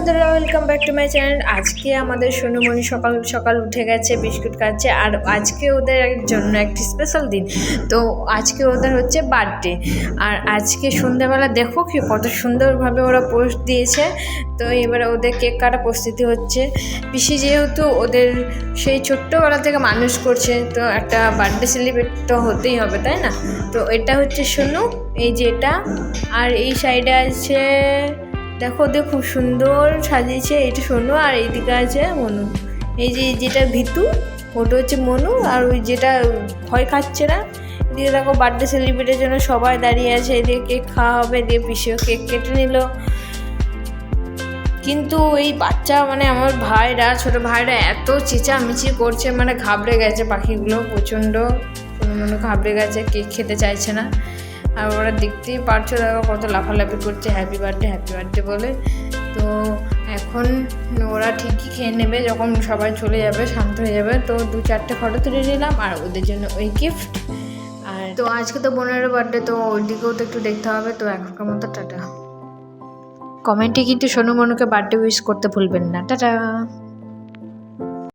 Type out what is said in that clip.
বন্ধুরা welcome back to my channel আজকে আমাদের সোনুমণি সকাল সকাল উঠে গেছে, বিস্কুট খাচ্ছে, আর আজকে ওদের জন্য একটি স্পেশাল দিন। তো আজকে ওদের হচ্ছে বার্থডে আর আজকে সন্ধ্যাবেলা দেখো কি, কত সুন্দরভাবে ওরা পোস্ট দিয়েছে। তো এবারে ওদের কেক কাটা প্রস্তুতি হচ্ছে। পিসি যেহেতু ওদের সেই ছোট্টবেলা থেকে মানুষ করছে, তো একটা বার্থডে সেলিব্রেট তো হতেই হবে, তাই না? তো এটা হচ্ছে সোনু, এই যে এটা। আর এই সাইডে আছে দেখো, ওদের খুব সুন্দর সাজিয়েছে, এটা সোনু আর এইদিকে আছে মনু। এই যে, যেটা ভিতু, ওটা হচ্ছে মনু আর ওই যেটা ভয় খাচ্ছে না। এদিকে দেখো বার্থডে সেলিব্রেটের জন্য সবাই দাঁড়িয়ে আছে এদিকে কেক খাওয়া হবে দিয়ে পিসেও কেক কেটে নিল। কিন্তু এই বাচ্চা মানে আমার ভাইরা, ছোট ভাইরা এত চেঁচামেচি করছে মানে ঘাবড়ে গেছে পাখিগুলো প্রচণ্ড। কোনো মনে ঘাবড়ে গেছে কেক খেতে চাইছে না। আর ওরা দেখতেই পারছ দেখো কত লাফালাফি করছে হ্যাপি বার্থডে হ্যাপি বার্থডে বলে। তো এখন ওরা ঠিকই খেয়ে নেবে যখন সবাই চলে যাবে, শান্ত হয়ে যাবে। তো দু চারটে ফটো তুলে নিলাম আর ওদের জন্য ওই গিফট আর তো আজকে তো বোনের বার্থডে তো ওই দিকেও তো একটু দেখতে হবে। তো এখনকার মতো টাটা। কমেন্টে কিন্তু সোনু মনুকে বার্থডে উইশ করতে ভুলবেন না। টাটা।